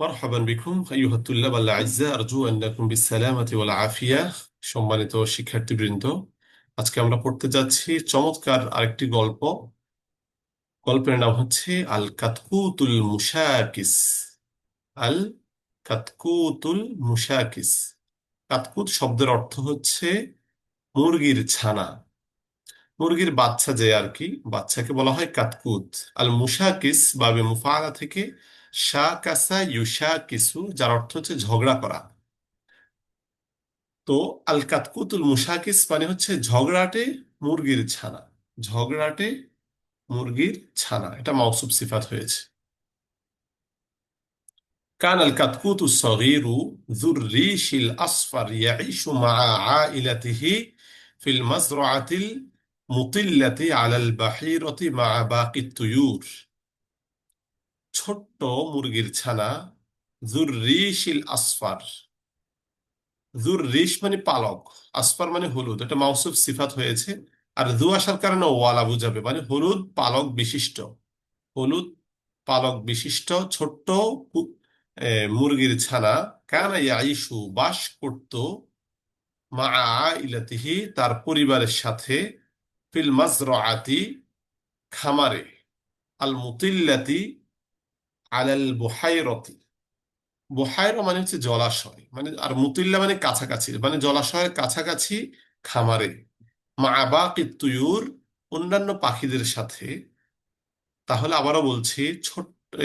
مرحبا بكم أيها الطلاب الأعزاء أرجو أنكم بالسلامة والعافية সম্মানিত শিক্ষার্থীবৃন্দ আজকে আমরা পড়তে যাচ্ছি চমৎকার আরেকটি গল্প গল্পের নাম হচ্ছে আল কাতকুতুল মুশাকিস আল কাতকুতুল মুশাকিস কাতকুত শব্দের অর্থ হচ্ছে মুরগির ছানা মুরগির বাচ্চা যে আর কি বাচ্চাকে বলা হয় কাতকুত আল মুশাকিস বাবে মুফাআলা থেকে শাকাসা ইউশাকিসু যার অর্থ হচ্ছে ঝগড়া করা তো আল কাতকুতুল মুশাকিস মানে হচ্ছে ঝগড়াটে মুরগির ছানা ঝগড়াটে মুরগির ছানা এটা মাউসুফ সিফাত হয়েছে كان الكتكوت الصغير ذو الريش الأصفر يعيش مع عائلته في المزرعة المطلة على البحيرة مع باقي الطيور ছোট্ট মুরগির ছানা জুর রিশিল আসফার। জুর রিশ মানে পালক, আসফার মানে হলুদ। এটা মাউসুফ সিফাত হয়েছে। আর দু আসার কারণে ওয়ালা বুঝাবে মানে হলুদ পালক বিশিষ্ট। হলুদ পালক বিশিষ্ট, ছোট্ট মুরগির ছানা। কানা ইয়াইশু বাস করত মা আইলাতিহি তার পরিবারের সাথে ফিল মাজরাআতি খামারে। আল মুতিল্লাতি আলাল বুহাইরতি। বুহাইরা মানে হচ্ছে জলাশয়। মানে আর মুতিল্লা মানে কাছাকাছি। মানে জলাশয়ের কাছাকাছি খামারে। মা তুয়ুর, অন্যান্য পাখিদের সাথে। তাহলে আবারও বলছি, ছোট্ট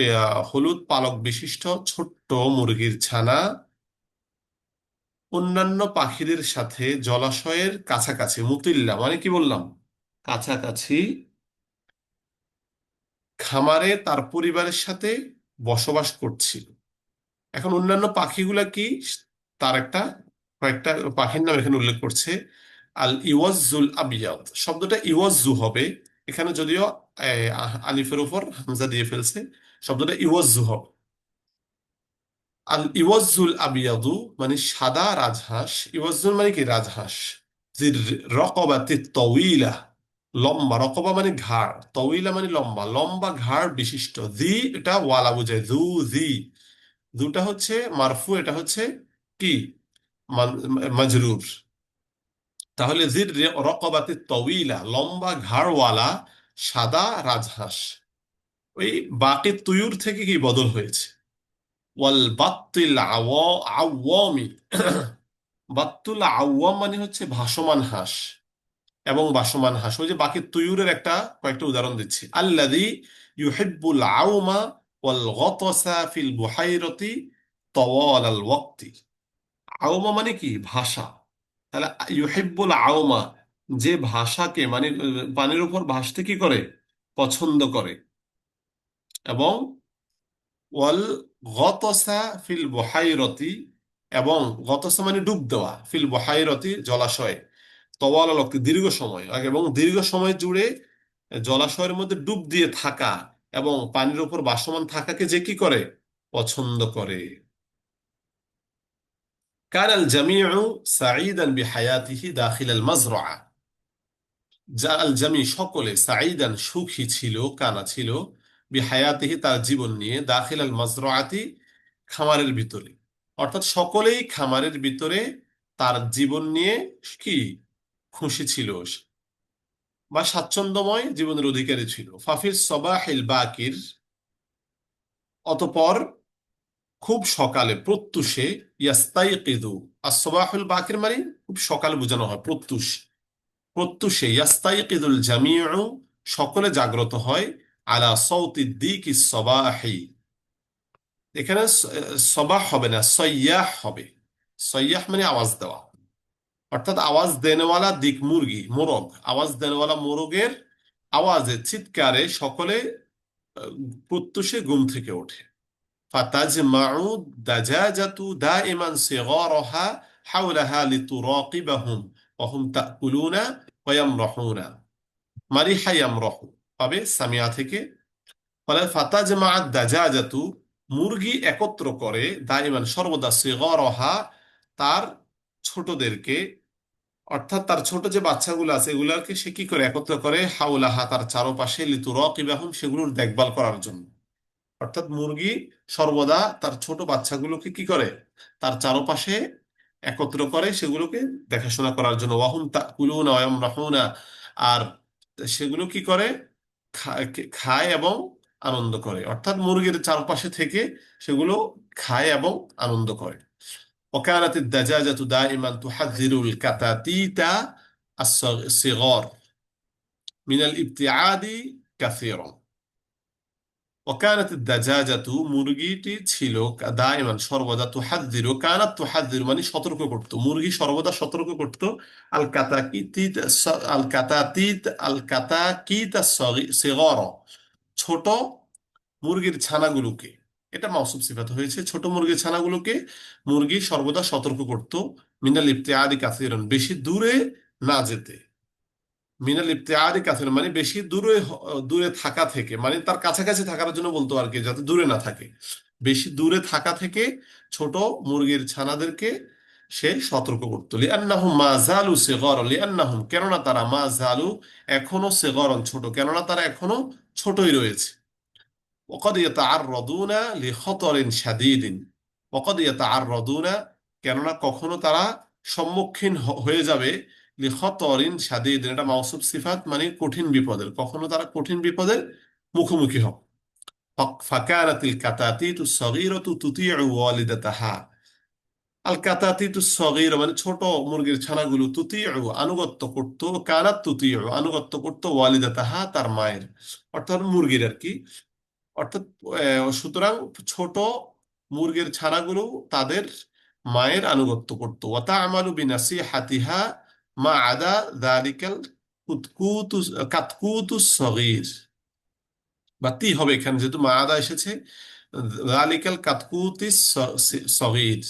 হলুদ পালক বিশিষ্ট ছোট্ট মুরগির ছানা অন্যান্য পাখিদের সাথে জলাশয়ের কাছাকাছি, মুতিল্লা মানে কি বললাম? কাছাকাছি খামারে, তার পরিবারের সাথে বসবাস করছিল। এখন অন্যান্য পাখিগুলা কি? তার একটা কয়েকটা পাখির নাম এখানে উল্লেখ করছে, আল ইওয়াজুল আবিয়াদ শব্দটা ইওয়াজু হবে। এখানে যদিও আলিফের উপর হামজা দিয়ে ফেলছে, শব্দটা ইওয়াজু হবে। আল ইওয়াজুল আবিয়াদু মানে সাদা রাজহাঁস। ইওয়াজুল মানে কি? রাজহাঁস। রকবাতে তউইলা লম্বা, রকবা মানে ঘাড় তউইলা মানে লম্বা লম্বা ঘাড় বিশিষ্ট, জি এটা ওয়ালা বোঝায়, জু, জি। দুটা হচ্ছে মারফু, এটা হচ্ছে কি? মাজরুর। তাহলে জির রকবাতে তউইলা লম্বা ঘাড়ওয়ালা সাদা রাজহাঁস। ওই বাকি তুয়ুর থেকে কি বদল হয়েছে? ওয়াল বাত্তিল আওয়া- আওয়ামি। বাত্তুল আওয়াম মানে হচ্ছে ভাসমান হাঁস। এবং বাসমান হাঁস। ওই যে বাকি তুয়ুরের একটা কয়েকটা উদাহরণ দিচ্ছি। আল্লাযী ইউহিব্বুল আউমা ওয়াল গতসা ফিল বুহাইরতি তওয়াল আল ওয়াক্তি। আউমা মানে কি? ভাষা। তাহলে ইউহিব্বুল আউমা যে ভাষাকে মানে পানির উপর ভাসতে কি করে? পছন্দ করে। এবং ওয়াল গতসা ফিল বুহাইরতি এবং গতসা মানে ডুব দেওয়া, ফিল বুহাইরতি জলাশয়ে। তওয়ালা লক্তি দীর্ঘ সময়। এবং দীর্ঘ সময় জুড়ে জলাশয়ের মধ্যে ডুব দিয়ে থাকা এবং পানির উপর বাসমান থাকাকে যে কি করে? পছন্দ করে। কারাল জামিউ বি হায়াতিহি দাখিল আল মাজরা। যা আল জামি সকলে সাঈদ সাঈদান সুখী ছিল, কানা ছিল বি হায়াতিহি তার জীবন নিয়ে দাখিল আল মাজরাতি খামারের ভিতরে। অর্থাৎ সকলেই খামারের ভিতরে তার জীবন নিয়ে কি? খুশি ছিল বা স্বাচ্ছন্দ্যময় জীবনের অধিকারী ছিল। ফাফির সবাহিল বাকির অতপর খুব সকালে প্রত্যুষে ইয়াস্তাইকিদু। আর-সবাহুল বাকির মানে খুব সকালে বোঝানো হয়, প্রত্যুষ প্রত্যুষে ইয়াস্তাইকিদুল জামিউ, সকলে জাগ্রত হয়, আলা সৌতি দিকি সবাহি। এখানে সবাহ হবে না সയ്যাহ হবে। সയ്যাহ মানে আওয়াজ দেওয়া। অর্থাৎ আওয়াজ দেনওয়ালা দিক মুরগি, মোরগ। আওয়াজ দেনওয়ালা মোরগের আওয়াজে চিৎকারে সকলে প্রত্যুষে ঘুম থেকে ওঠে। মুরগি একত্র করে দা ইমান সিগরহা হাওলাহা লিতুরাকিবাহুম পাবে সামিয়া থেকে। মা মুরগি একত্র করে সর্বদা সিগরহা তার ছোটদেরকে অর্থাৎ তার ছোট যে বাচ্চাগুলো আছে, এগুলাকে সে কি করে একত্র করে? হাউলাহা, তার চারপাশে, লিতুরাকিবাহুম, সেগুলোর দেখভাল করার জন্য। অর্থাৎ মুরগি সর্বদা তার ছোট বাচ্চাগুলোকে কি করে? তার চারপাশে একত্র করে সেগুলোকে দেখাশোনা করার জন্য। ওয়াহুম তাকুলুনা ওয়া ইয়ামরাহুনা আর সেগুলো কি করে? খায় এবং আনন্দ করে। অর্থাৎ মুরগির চারপাশে থেকে সেগুলো খায় এবং আনন্দ করে। وكانت الدجاجة دائما تحذر الكتاتيت الصغار من الابتعاد كثيرا وكانت الدجاجة মুরগিটি ছিল দাইমান সর্বদা তুহাদ্দিরু কানাত তুহাদ্দিরু মানে সতর্ক করত মুরগি সর্বদা সতর্ক করত আল কাতাকিতিত আল কাতাতিত আল কাতাকিত সিগর ছোট মুরগির ছানাগুলোকে এটা মাউসুফ সিফাত হয়েছে। ছোট মুরগির ছানাগুলোকে মুরগি সর্বদা সতর্ক করত। মিনাল আদি কাসিরান, বেশি দূরে না যেতে। মিনাল আদি কাসিরান মানে বেশি দূরে দূরে থাকা থেকে মানে তার কাছাকাছি থাকার জন্য বলতো আর কি, যাতে দূরে না থাকে। বেশি দূরে থাকা থেকে ছোট মুরগির ছানাদেরকে সে সতর্ক করতো। লিআন্নাহুম মা জালু সিগর, লিআন্নাহুম, কেননা তারা মা জালু এখনও সিগরন ছোট, কেননা তারা এখনও ছোটই রয়েছে। وقد يتعرضون لخطر شديد وقد يتعرضون কেননা কখনো তারা সম্মুখীন হ- হয়ে যাবে লিখতরিন শাদীদ এটা মাউসুফ সিফাত মানে কঠিন বিপদের কখনো তারা কঠিন বিপদের মুখোমুখি হবে ফ- فكانت الكتاتيت الصغيرة تطيع والدتها আল কাতাতিতু সগীর মানে ছোট মুরগির ছানাগুলো তুতিউ আনুগত্য করত কানাত তুতিউ আনুগত্য করত ওয়ালিদাতাহা তার মায়ের অর্থাৎ মুরগির আর কি অর্থাৎ সুতরাং ছোট মুরগির ছানাগুলো তাদের মায়ের আনুগত্য করত। ওয়াতা আমালু বিনাসিহাতিহা মা আদা দালিকাল কুতকুতু, কাতকুতু সগীর। বা তি হবে এখানে যেহেতু মা আদা এসেছে দালিকাল কাতকুতি সগীর।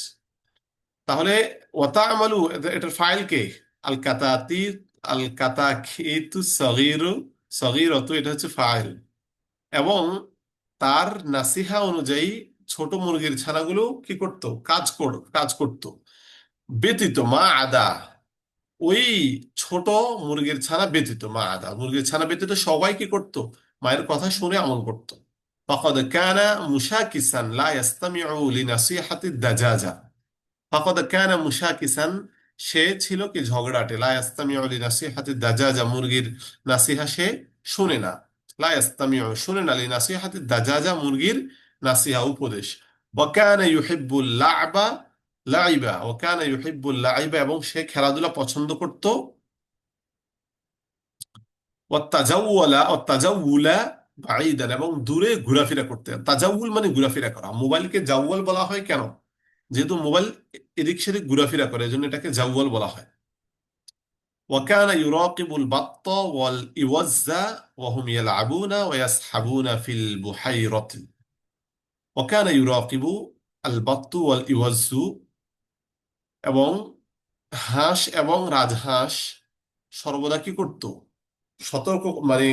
তাহলে ওয়াতা আমালু এটার ফাইল কে? আল কাতাতি আল কাতাকিতু সগীরু, সগীরতু, এটা হচ্ছে ফাইল। এবং তার নাসিহা অনুযায়ী ছোট মুরগির ছানাগুলো কি করত কাজ কর কাজ করত ব্যতীত মা আদা ওই ছোট মুরগির ছানা ব্যতীত মা আদা মুরগির ছানা ব্যতীত সবাই কি করত মায়ের কথা শুনে আমল করত فقد كان مشاكسا لا يستمع لنصيحة الدجاجة فقد كان مشاكسا সে ছিল কি ঝগড়াটে লা ইয়াস্তামিউ লিনাসিহাতি দাজাজা মুরগির নাসিহা সে শুনে না লা ইয়াস্তামিউ শুনে না লিনাসিহাতি দাজাজা মুরগির নাসিহা উপদেশ এবং সে খেলাধুলা পছন্দ করত. এবং দূরে ঘোরাফেরা করতে. তাজাউল মানে ঘোরাফেরা করা। মোবাইলকে জাওয়াল বলা হয় কেন? যেহেতু মোবাইল এদিক সেদিক ঘোরাফেরা করে, এজন্য এটাকে জাওয়াল বলা হয়। وكان يراقب বাত্ত ওয়াল وهم يلعبون ويسحبون ওয়া البحيرة. ফিল يراقب البط ইউরাকিবু আল বাত্তু এবং হাঁস এবং রাজহাঁস সর্বদা কি করত? সতর্ক মানে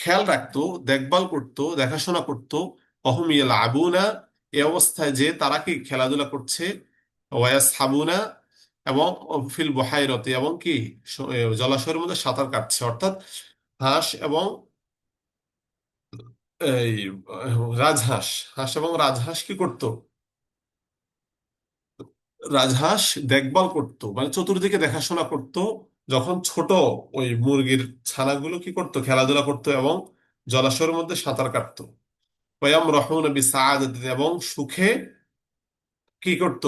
খেয়াল রাখত, দেখভাল করত, দেখাশোনা করত। অহমিয়া ইয়াল আবুনা এ অবস্থায় যে তারা কি খেলাধুলা করছে ওয়াস হাবুনা এবং ফিল বুহাইরতি এবং কি জলাশয়ের মধ্যে সাঁতার কাটছে। অর্থাৎ হাঁস এবং এই, রাজহাঁস, হাঁস এবং রাজহাঁস কি করত? রাজহাঁস দেখভাল করত মানে চতুর্দিকে দেখাশোনা করত। যখন ছোট ওই মুরগির ছানাগুলো কি করত? খেলাধুলা করতো এবং জলাশয়ের মধ্যে সাঁতার কাটতো। ওয়াম রহমান এবং সুখে কি করত?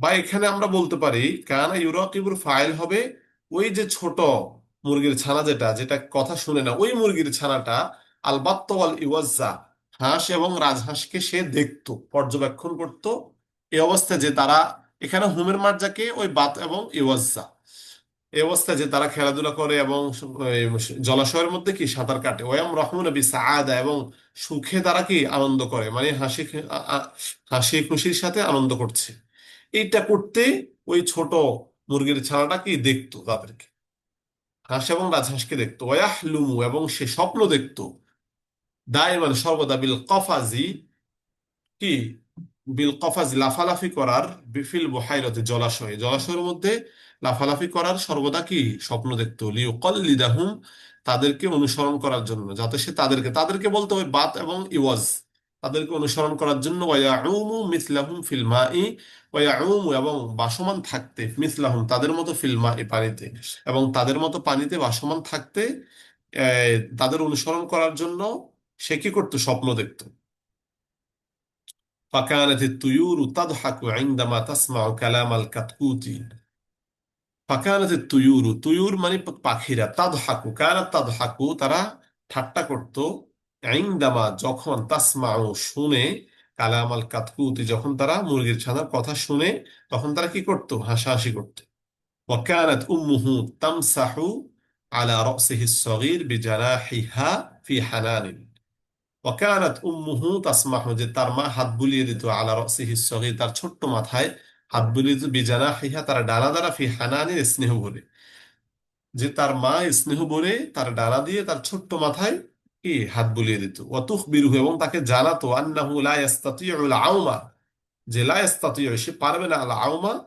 বা এখানে আমরা বলতে পারি, কানা ইউরাকিবুর ফাইল হবে ওই যে ছোট মুরগির ছানা যেটা যেটা কথা শুনে না, ওই মুরগির ছানাটা আলবাত্ত আল ইওয়াজ্জা হাঁস এবং রাজহাঁসকে সে দেখতো, পর্যবেক্ষণ করত। এই অবস্থায় যে তারা, এখানে হুমের মার্জাকে ওই বাত এবং ইওয়াজ্জা এই অবস্থায় যে তারা খেলাধুলা করে এবং জলাশয়ের মধ্যে কি সাঁতার কাটে, ওয়াম রহমান বি সাআদা, এবং সুখে তারা কি আনন্দ করে মানে হাসি হাসি খুশির সাথে আনন্দ করছে। এইটা করতে ওই ছোট মুরগির ছানাটা কি দেখতো তাদেরকে? হাঁস এবং রাজহাঁসকে দেখতো। ওয়াহলুমু, এবং সে স্বপ্ন দেখতো। দাইমান সর্বদা বিল কফাজি, কি? বিল কফাজি লাফালাফি করার, বিফিল বুহাইরতে জলাশয়ে। জলাশয়ের মধ্যে লাফালাফি করার সর্বদা কি? স্বপ্ন দেখতো। লিও লিউকাল্লিদাহুম, তাদেরকে অনুসরণ করার জন্য, যাতে সে তাদেরকে তাদেরকে বলতে হবে বাত এবং ইওয়াজ। তাদেরকে অনুসরণ করার জন্য ওয়ায়াউমু মিসলাহুম ফিল মাই ওয়ায়াউমু এবং বাসমান থাকতে মিসলাহুম তাদের মতো ফিল মাই পানিতে এবং তাদের মতো পানিতে বাসমান থাকতে আহ, তাদের অনুসরণ করার জন্য সে কি করতো স্বপ্ন দেখতো فكانت الطيور تضحك عندما تسمع كلام الكتكوت ফাকানাত তুয়ুরু তুয়ুর মানে পাখিরা তাদহাকু কানাত তাদহাকু তারা ঠাট্টা করত আইন্দামা যখন তাসমাউ শুনে কালাম আল কাতকুতি, যখন তারা মুরগির ছানার কথা শুনে, তখন তারা কি করত? হাসাহাসি করতো। ওয়াকানাত উম্মুহু তামসাহু আলা রাসিহি সগীর বিজানাহিহা ফি হানানিন। ওয়াকানাত উম্মুহু তাসমাহু, যে তার মা হাত বুলিয়ে দিত আলা রাসিহি সগীর, তার ছোট্ট মাথায় হাত বুলিয়ে দিত বিজানাহিহা, তার ডানা দ্বারা ফি হানানিন স্নেহ ভরে। যে তার মা স্নেহ ভরে, তার ডানা দিয়ে তার ছোট্ট মাথায় কি হাত বুলিয়ে দিত? ওয়াতুখ বিরুহ এবং তাকে জানাতো, আন্নাহু লা ইয়াস্তাতিউল আউমা। যে লা ইয়াস্তাতিউ, সে পারবে না। আল আউমা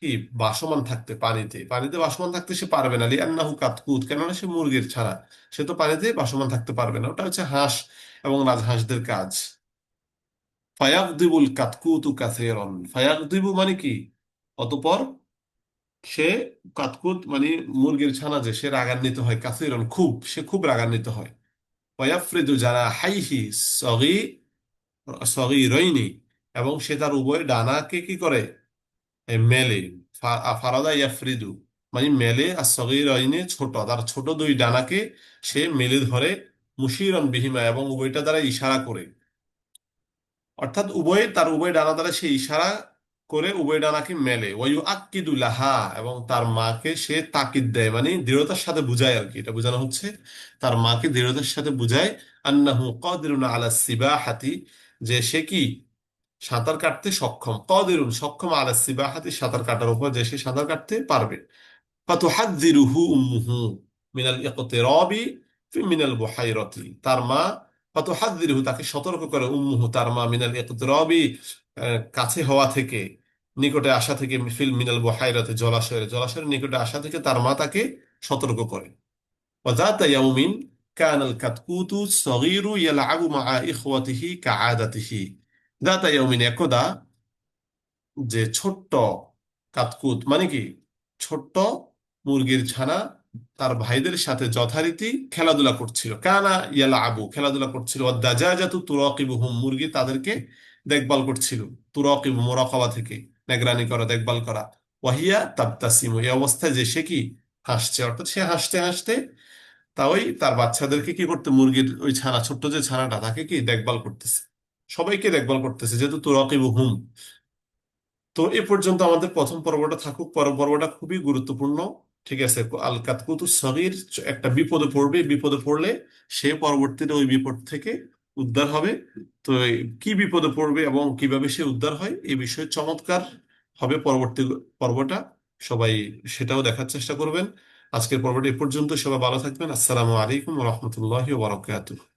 কি? বাসমান থাকতে পানিতে। পানিতে বাসমান থাকতে সে পারবে না। লি আন্নাহু কাতকুত কেননা সে মুরগির ছাড়া সে তো পানিতে বাসমান থাকতে পারবে না। ওটা হচ্ছে হাঁস এবং রাজহাঁসদের কাজ। ফায়াকদিবুল কাতকুতু কাসীরান। ফায়াকদিবু মানে কি? অতপর সে কাতকুত মানে মুরগির ছানা যে, সে রাগান্বিত হয়। কাসীরান খুব, সে খুব রাগান্বিত হয়। ওয়াফরিদু যারা হাইহি সগী সগীরাইনি এবং সে তার উভয় ডানাকে কি করে? মেলে। ফারাদা ইয়াফরিদু। মানে মেলে আর সগীরাইনি ছোট। তার ছোট দুই ডানাকে সে মেলে ধরে মুশিরন বিহিমা এবং উভয়টা দ্বারা ইশারা করে। অর্থাৎ উভয়, তার উভয় ডানা দ্বারা সে ইশারা করে উভয় ডানাকে মেলে। ওয়ু আক্কিদু লাহা, এবং তার মাকে সে তাকিদ দেয় মানে দৃঢ়তার সাথে বুঝায় আর কি। এটা বোঝানো হচ্ছে, তার মাকে দৃঢ়তার সাথে বুঝায়, আন্নাহু কাদিরুন আলা সিবাহাতি, যে সে কি? সাঁতার কাটতে সক্ষম। কাদিরুন, সক্ষম আলা সিবাহাতি, সাঁতার কাটার উপর যে সে সাঁতার কাটতে পারবে। ফাতুহাদ্দিরুহু উম্মুহু মিনাল ইকতিরাবি ফি মিনাল বুহাইরাতি। তার মা ফাতুহাদ্দিরুহু তাকে সতর্ক করে, উম্মুহু তার মা মিনাল ইকতিরাবি কাছে হওয়া থেকে। নিকটে আসা থেকে ফিল মিনাল বহাইরাতে জলাশয়ের জলাশয়ের নিকটে আসা থেকে তার মা তাকে সতর্ক করে। ওয়াজাতা ইয়াউমিন কাতকুতু সগীরু ইয়ালআবু মাআ ইখওয়াতিহি একদা যে ছোট্ট কাতকুত মানে কি? ছোট্ট মুরগির ছানা তার ভাইদের সাথে যথারীতি খেলাধুলা করছিল। কানা ইয়ালা আবু খেলাধুলা করছিল। দাজা জাতু তুরকিবুহুম, মুরগি তাদেরকে দেখভাল করছিল, তুরকিব মোরাকবা থেকে। নিগরানি করা, দেখভাল করা। ওয়াহিয়া তাবতাসিমু, এই অবস্থায় যে সে কি হাসছে, অর্থাৎ সে হাসতে হাসতে তা ওই তার বাচ্চাদেরকে কি করতে, মুরগির ওই ছানা, ছোট্ট যে ছানাটা, তাকে কি দেখভাল করতেছে? সবাইকে দেখভাল করতেছে, যেহেতু তুরাকিবুহুম তো এ পর্যন্ত আমাদের প্রথম পর্বটা থাকুক, পরের পর্বটা খুবই গুরুত্বপূর্ণ, ঠিক আছে? আল কাতকুতু সগীর একটা বিপদে পড়বে, বিপদে পড়লে সে পরবর্তীতে ওই বিপদ থেকে উদ্ধার হবে। তো কি বিপদে পড়বে এবং কীভাবে সে উদ্ধার হয় এই বিষয়ে চমৎকার হবে পরবর্তী পর্বটা। সবাই সেটাও দেখার চেষ্টা করবেন। আজকের পর্বটা এ পর্যন্ত। সবাই ভালো থাকবেন। আসসালামু আলাইকুম রহমতুল্লাহ বারাকাতুহু।